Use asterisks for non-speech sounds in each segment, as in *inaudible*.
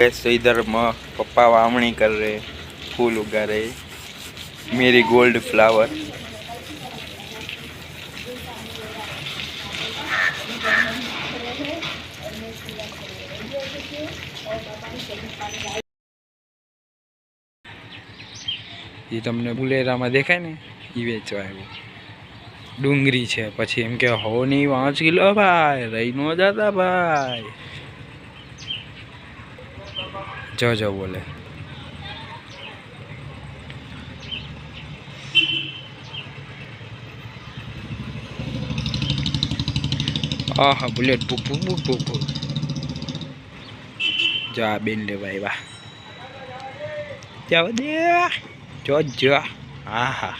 Gas तो इधर म- पप्पा वावणी कर रहे फूल उगा रहे मेरी गोल्ड फ्लावर એ તમને બુલેરામાં દેખાય ને એ વેચવા આવ્યું ડુંગળી છે પછી એમ કે હોની પાંચ કિલો ભાઈ રહી નો જતા ભાઈ જો જો બોલે. આહા, બુલેટ પૂપુ પૂપુ પૂ જા, બેન રે ભાઈ, વાહ. જાવ દે જો. જો આહા.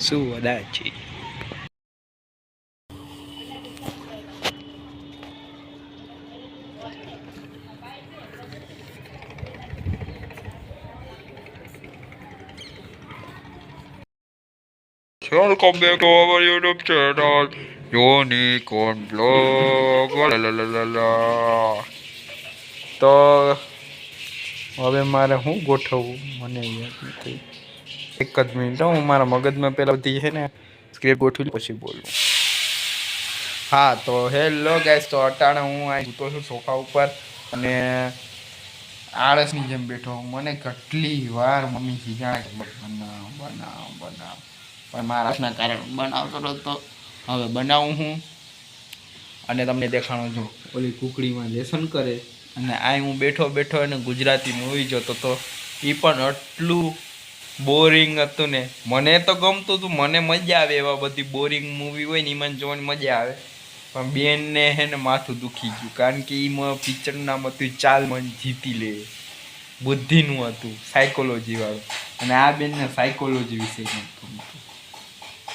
શું વદા છે? Welcome back to our YouTube channel, Unicorn la. તો હવે મારે શું ગોઠવવું? મને યાદ નથી. એક જ મિનિટ હું મારા મગજમાં પેલા બધી છે ને સ્ક્રિપ્ટ ગોઠવી પછી બોલું. હા તો હેલો ગાઈસ તો અટાણે હું આ જૂતો છું સોફા ઉપર અને આળસની જેમ બેઠો. મને કેટલી વાર મમ્મી ખીજાણે કે બનાવ બનાવ બનાવ. પણ મારા આળસના કારણે બનાવતો હતો હવે બનાવું હું. અને તમને દેખાણો જો. ઓલી કુકડીમાં લેસન કરે. અને આ હું બેઠો બેઠો અને ગુજરાતી મૂવી જોતો તો એ પણ આટલું બોરિંગ હતું ને. મને તો ગમતું હતું મને મજા આવે એવા બધી બોરિંગ મૂવી હોય ને એમાં જોવાની મજા આવે. પણ બેનને હે ને માથું દુખી ગયું કારણ કે એમાં પિક્ચરનું નામ હતું ચાલ મન જીતી લે. બુદ્ધિનું હતું સાયકોલોજી વાળું. અને આ બેનને સાયકોલોજી વિશે ગમતું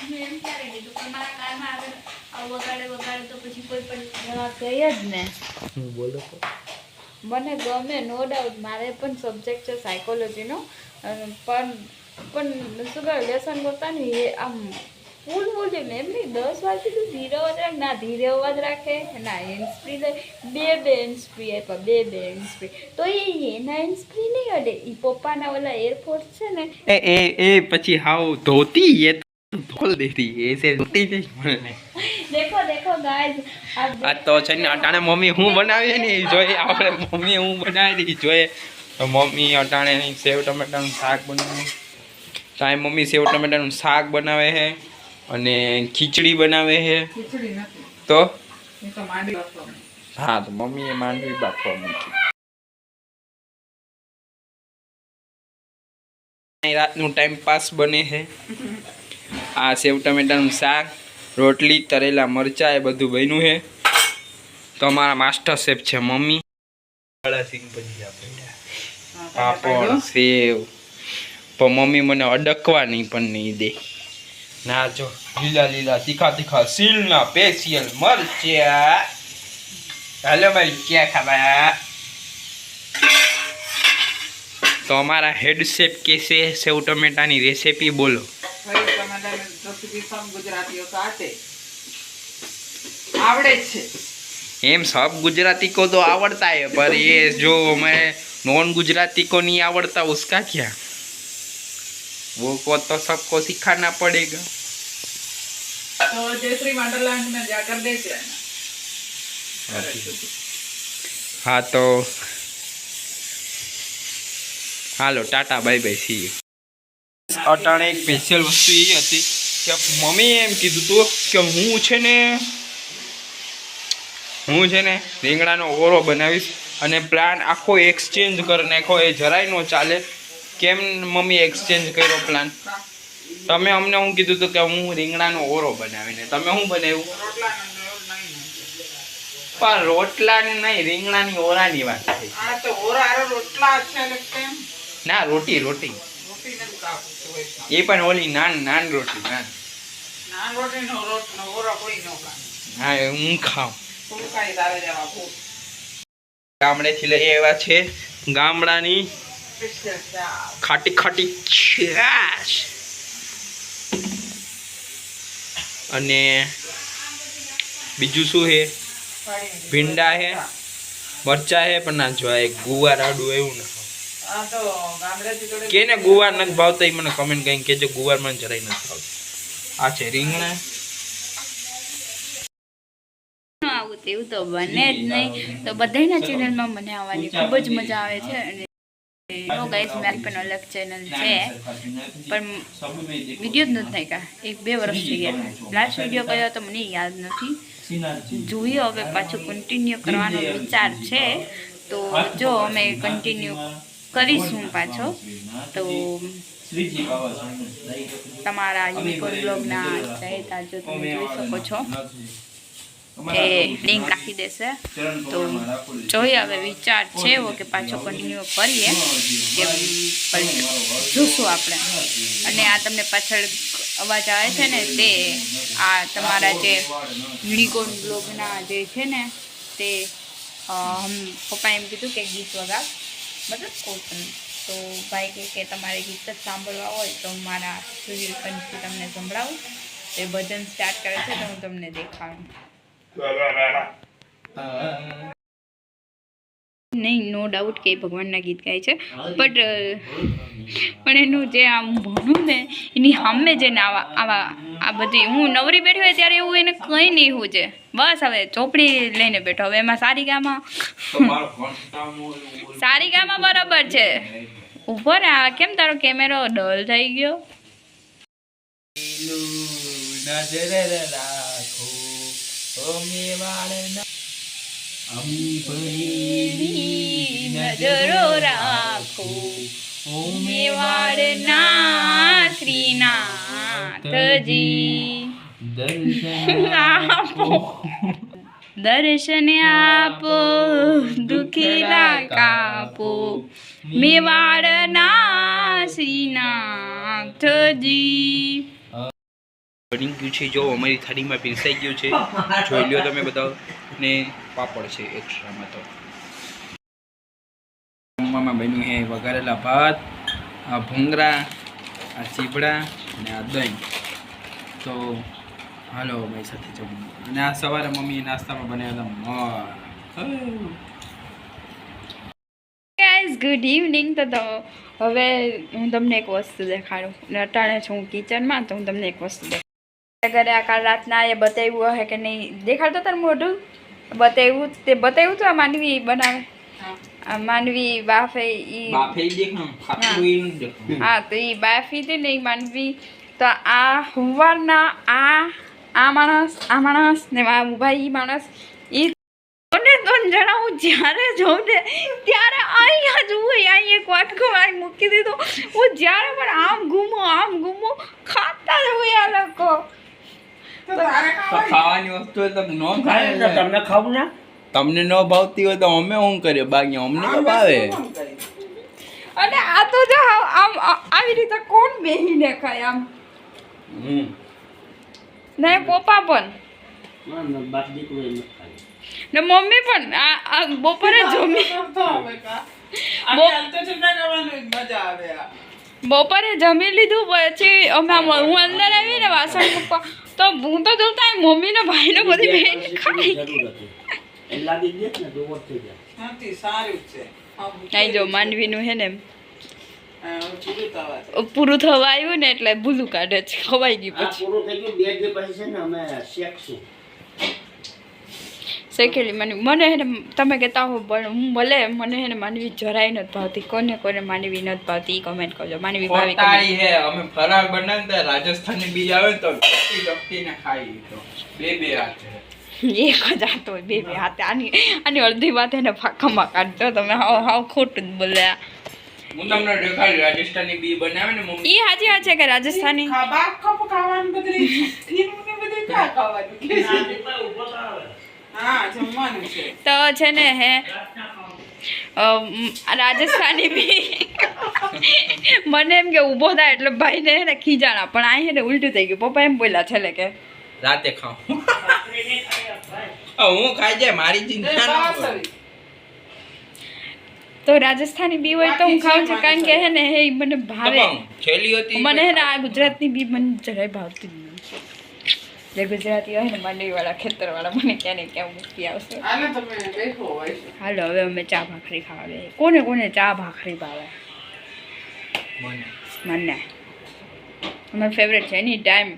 મેં એમ ક્યારે કીધું પણ મારા કાનમાં આગળ આવું વગાડે વગાડે તો પછી કોઈ પણ જવાબ કહે જ ને. હું બોલો મને ગમે નો ડાઉટ મારે પણ સબ્જેક્ટ છે સાયકોલોજીનો પણ પણ શું કહે લેસન કરતા ને એ આમ ફૂલ બોલ્યું ને એમ નહીં દસ વાર કીધું ધીરે અવાજ રાખ ના ધીરે અવાજ રાખે ના હેન્ડસ્પ્રી લે બે બે હેન્ડસ્પ્રી આપ્યા બે બે હેન્ડસ્પ્રી તો એ એના હેન્ડસ્પ્રી નહીં અડે. એ પપ્પાના ઓલા એરફોર્સ છે ને. એ એ એ પછી હાવ ધોતી એ છે ધોતી નહીં મને દેખો દેખો ગાઈસ આ તો છે ને અટાણે મમ્મી હું બનાવી ને જોઈએ. આપણે મમ્મી હું બનાવી જોઈએ. તો મમ્મી અટાણે સેવ ટમેટાનું શાક બનાવે. ટાઈમ મમ્મી સેવ ટમેટાનું શાક બનાવે છે અને ખીચડી બનાવે છે. તો? હા તો મમ્મીએ માંડવી બાફવા મૂકી. રાતનું ટાઈમ પાસ બને છે. આ સેવ ટમેટાનું શાક રોટલી તરેલા મરચાં એ બધું બન્યું છે. તો અમારા માસ્ટર શેફ છે મમ્મી. પાપડ સેવ. પણ મમ્મી મને અડકવા નહીં પણ નહીં દે. ના જો લીલા લીલા તીખા તીખા સીલના પેશિયલ મરચા. હાલો ભાઈ ક્યાં ખાવા? તો અમારા હેડ શેફ કેસે સેવ ટમેટાની રેસીપી બોલો. રેસીપી સમ ગુજરાતીઓ તો આતે આવડે જ છે એમ સબ गुजराती को तो आवड़ता है पर ये जो मैं नॉन गुजराती को नहीं आवड़ता उसका क्या वो को तो सबको सिखाना पड़ेगा તો જયશ્રી વંડરલેન્ડ में जाकर देख लेना હા તો હાલો ટાટા બાય બાય સી અટાણે એક સ્પેશિયલ વસ્તુ એ હતી કે મમ્મીએ એમ કીધું હતું કે હું છે ને હું છે ને રીંગણાનો ઓરો બનાવીશ અને પ્લાન આખો એક્સચેન્જ કરી નાખો એ જરાય ન ચાલે. કેમ મમ્મી એક્સચેન્જ કર્યો પ્લાન તમે અમને હું કીધું હતું કે હું રીંગણાનો ઓરો બનાવીને. તમે શું બનાવ્યું? રોટલા ની પણ રોટલાની નહીં રીંગણાની ઓરાની વાત થઈ ને રોટી રોટી. એ પણ ઓલી નાન નાન રોટી નાન. નાન રોટનો ઓરો કોઈ ન હા એ હું ખાઉં. તું ખાઈ તારે જવા ભૂખ ગામડેથી લઈ આવ્યા છે. ગામડાની ખાટી ખાટી છાશ. અને બીજું શું છે? ભીંડા હે મરચા હે પણ ના જોવાય ગુવાર આડું એવું ના કેને ગુવાર નથી ભાવતા એ મને કમેન્ટ કરીને કેજો ગુવાર મને જરાય નથી ભાવતું. આ છે રીંગણા. આવું તેવું તો બને જ નહીં. તો બધાના ચેનલમાં મને આવવાની ખૂબ જ મજા આવે છે અને નો ગાઈસ મારી પણ અલગ ચેનલ છે. પણ વીડિયો જ નથી કા એક બે વર્ષ થઈ ગયા. લાસ્ટ વીડિયો કયો તો મને યાદ નથી. જોઈએ હવે પાછું કન્ટિન્યુ કરવાનો વિચાર છે. તો જો અમે કન્ટિન્યુ કરીશું પાછો. તો તમારા યુનિકોર્ન બ્લોગના ચાહેતા જો તમે જોઈ શકો છો. એ લિંક આપી દેશે. તો જોઈએ હવે વિચાર છે એવો કે પાછો કન્ટિન્યુ કરીએ કે જોશું આપણે. અને આ તમને પાછળ અવાજ આવે છે ને તે આ તમારા જે યુનિકોર્ન બ્લોગના જે છે ને તે પપ્પા એમ કીધું કે ગીત વગા મતલબ પણ તો ભાઈ કહે કે તમારે ગીત જ સાંભળવા હોય તો મારા સુધીર પંચથી તમને સંભળાવું. એ ભજન સ્ટાર્ટ કરે છે તો હું તમને દેખાડું. નહીં નો ડાઉટ કે ભગવાનના ગીત ગાય છે. બટ પણ એનું જે આમ ભણું ને એની સામે જે આવા આવા આ બધી હું નવરી બેઠી હોય ત્યારે એવું એને કંઈ નહીં હું છે. બસ હવે ચોપડી લઈને બેઠો. હવે એમાં સારી ગામાં સારી ગામાં બરાબર છે. ઊભો ને આ કેમ તારો કેમેરો ડલ થઈ ગયો? નજર રાખો રાખો મેવાડના શ્રીનાથજી આપો. દર્શન આપો દુખેલા કાપો. મેવાડના શ્રીનાથજી. બની ગયું છે, જો અમારી થાળીમાં પીરસાઈ ગયું છે. જોઈ લ્યો તમે બધા ને પાપડ છે એક્સ્ટ્રામાં તો. જમવામાં બન્યું છે વઘારેલા ભાત, આ ભૂંગરા આ ચીબડા અને આ દહીં. તો હાલો, મારી સાથે જમવું અને આ સવારે મમ્મી નાસ્તામાં બનાવેલા ગાઈઝ ગુડ ઇવનિંગ તો હવે હું તમને એક વસ્તુ દેખાડું. અટાણે છું હું કિચનમાં તો હું તમને એક વસ્તુ દેખાડું. ઘરે આ કાલ રાતના એ બતાવ્યું હે કે નહીં. દેખાડતો તાર મોઢું? બતાવ્યું તે બતાવ્યું તો આ માનવી બનાવે? આ માનવી બાફે ઈ હા. તો એ બાફી હતી ને માનવી. તો આ હુંવારના આ આ માણસ આ માણસ ને આ ઊભા એ માણસ જણા હું જ્યારે જોઉં ને ત્યારે અહીંયા જુઓ અહીં એક વાટકો અહીં મૂકી દીધો. હું જ્યારે પણ આમ ગુમો આમ ગુમો ખાતા જ હોય આ લોકો. તો તારે તો ખાવાની. વસ્તુ હોય તો ન ખાય તમને ખાવું ના? તમને ન ભાવતી હોય તો અમે શું કરીએ? બાકી અમને તો ભાવે. અને આ તો જો આમ આવી રીતે કોણ બેહીને ખાય આમ? હમ. ને પપ્પા પણ. બાપ દીકરો એમ ખાય. ને મમ્મી પણ આ આ બપોરે જમી. બપોરે જમી લીધું પછી અમે હું અંદર આવી ને વાસણ મૂકવા તો હું તો જોતા મમ્મી ને ભાઈ ને બધી બે બેન ખાઈ. જો માંડવીનું હે ને એમ. પૂરું થવા દે. પૂરું થવા આવ્યું ને એટલે ભૂલું કાઢે છે ખવાઈ ગયું પછી. પૂરું થઈ ગયું બે દિવસ પછી છે ને અમે શેકશું શેકેલી માનવી મને એને તમે કહેતા હો પણ હું ભલે મને એને માનવી જરાય નથી ભાવતી. કોને કોને માનવી નથી ભાવતી. એ કમેન્ટ કરજો. માનવી ભાવી પોતાળી હે. અમે ફરાળ બનાવીને તો રાજસ્થાની બીજ આવે તો ડપટી ડપટીને ખાઈ તો બે બે હાથે. *laughs* એક જ હાથ હોય બે બે હાથે. આની આની અડધી વાત એને ફાંકામાં કાઢજો. તમે હાવ હાવ ખોટું જ બોલ્યા હું તમને દેખાડી રાજસ્થાની બી બનાવે ને મમ્મી. ઈ હાજી છે કે રાજસ્થાની? ખાવા કપ ખાવાનું ક્યાં ખાવાનું? કે તો છે ને હે રાજસ્થાની બી મને એમ કે ઊભો થાય એટલે ભાઈને હે ને ખીજાણા. પણ આ હે ને ઉલટું થઈ ગયું. પપ્પા એમ બોલ્યા છેલ્લે કે. રાતે ખાઉં. *laughs* હા, હું ખાઈ જાય મારી ચિંતા. તો રાજસ્થાની બી હોય તો હું ખાઉં છું કારણ કે હે ને હે મને ભાવે. મને હે ને આ ગુજરાતની બી મને જરાય ભાવતી જ ગુજરાતી હોય ને માંડવીવાળા ખેતરવાળા મને ક્યાં ને ક્યાં મૂકી આવશે. આને તમે બેઠો હોય છે. હાલો હવે અમે ચા ભાખરી ખાવા જઈએ કોને કોને ચા ભાખરી ભાવે? મને. અમારો ફેવરેટ છે. એની ટાઈમ